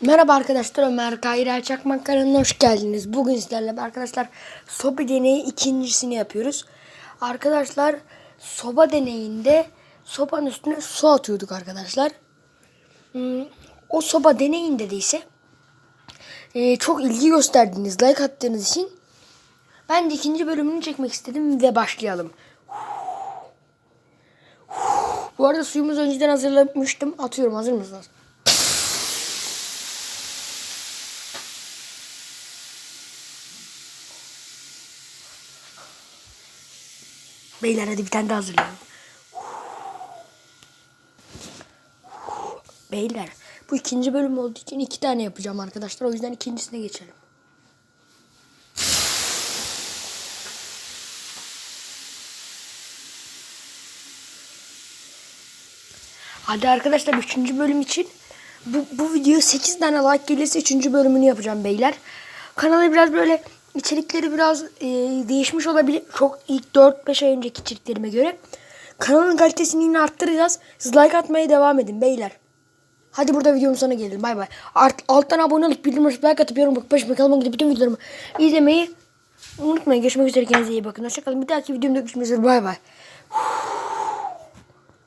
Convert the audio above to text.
Merhaba arkadaşlar Ömer Kayra Çakmak kanalına hoş geldiniz. Bugün sizlerle arkadaşlar soba deneyi ikincisini yapıyoruz. Arkadaşlar soba deneyinde sobanın üstüne su atıyorduk arkadaşlar. Hmm, O soba deneyinde de ise e, çok ilgi gösterdiniz, like attığınız için ben de ikinci bölümünü çekmek istedim ve başlayalım. Bu arada suyumuzu önceden hazırlamıştım. Atıyorum hazır mısınız? Beyler hadi bir tane daha hazırlayalım. Beyler bu ikinci bölüm olduğu için iki tane yapacağım arkadaşlar. O yüzden ikincisine geçelim. Hadi arkadaşlar üçüncü bölüm için bu, bu video 8 tane like gelirse üçüncü bölümünü yapacağım beyler. Kanala biraz böyle içerikleri biraz e, değişmiş olabilir. Çok ilk 4-5 ay önceki içeriklerime göre. Kanalın kalitesini yine arttıracağız. Siz like atmaya devam edin beyler. Hadi burada videomun sonuna gelelim. Bay bay. Art, alttan abone olup bildirim açıp like atıp yorum bakıp başıma kalmak gibi bütün videolarımı izlemeyi unutmayın. Görüşmek üzere. Kendinize iyi bakın. Hoşçakalın. Bir dahaki videomda görüşmek üzere. Bay bay.